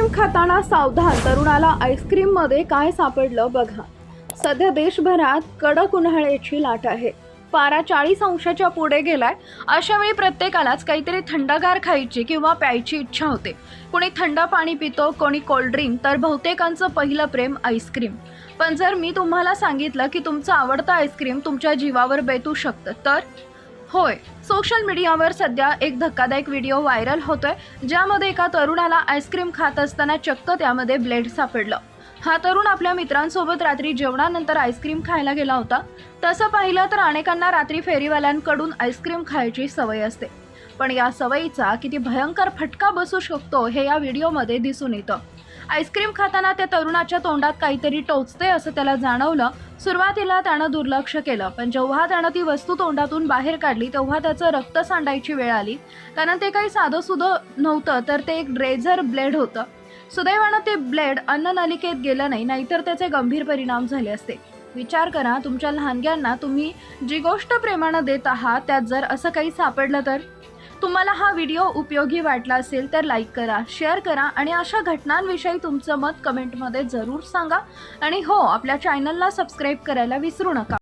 Ice cream खाताना सावधान. तरुणाला आईस्क्रीममध्ये काय सापडलं बघा. सध्या देशभरात कडक उन्हाळ्याची लाट आहे. पारा चाळीस अंशाच्या पुढे गेलाय. अशा वेळी प्रत्येकालाच काहीतरी थंडगार खायची किंवा प्यायची इच्छा होते. कोणी थंड पाणी पितो कोणी कोल्ड्रिंक तर बहुतेकांचं पहिलं प्रेम आईस्क्रीम. पण जर मी तुम्हाला सांगितलं की तुमचं आवडतं आईस्क्रीम तुमच्या जीवावर बेतू शकतं तर? होय. सोशल मीडियावर सध्या एक धक्कादायक व्हिडिओ व्हायरल होतोय ज्यामध्ये एका तरुणाला आईस्क्रीम खात असताना चक्क त्यामध्ये ब्लेड सापडलं. हा तरुण आपल्या मित्रांसोबत रात्री जेवणानंतर आईस्क्रीम खायला गेला होता. तसं पाहिलं तर अनेकांना रात्री फेरीवाल्यांकडून आईस्क्रीम खायची सवय असते. पण या सवयीचा किती भयंकर फटका बसू शकतो हे या व्हिडिओमध्ये दिसून येतं. आईस्क्रीम खाताना त्या तरुणाच्या तोंडात काहीतरी टोचते असं त्याला जाणवलं. सुरुवातीला त्यानं दुर्लक्ष केलं पण जेव्हा त्यानं ती वस्तू तोंडातून बाहेर काढली तेव्हा त्याचं रक्त सांडायची वेळ आली. कारण ते काही साधं सुधं नव्हतं तर ते एक ड्रेझर ब्लेड होतं. सुदैवानं ते ब्लेड अन्ननलिकेत गेलं नाही नाहीतर त्याचे गंभीर परिणाम झाले असते. विचार करा तुमच्या लहानग्यांना तुम्ही जी गोष्ट प्रेमानं देत आहात त्यात जर असं काही सापडलं तर? तुम्हाला हा व्हिडिओ उपयोगी वाटला असेल तर लाईक करा शेअर करा आणि अशा घटनांविषयी तुमचं मत कमेंटमध्ये जरूर सांगा. आणि हो आपल्या चॅनलला सबस्क्राईब करायला विसरू नका.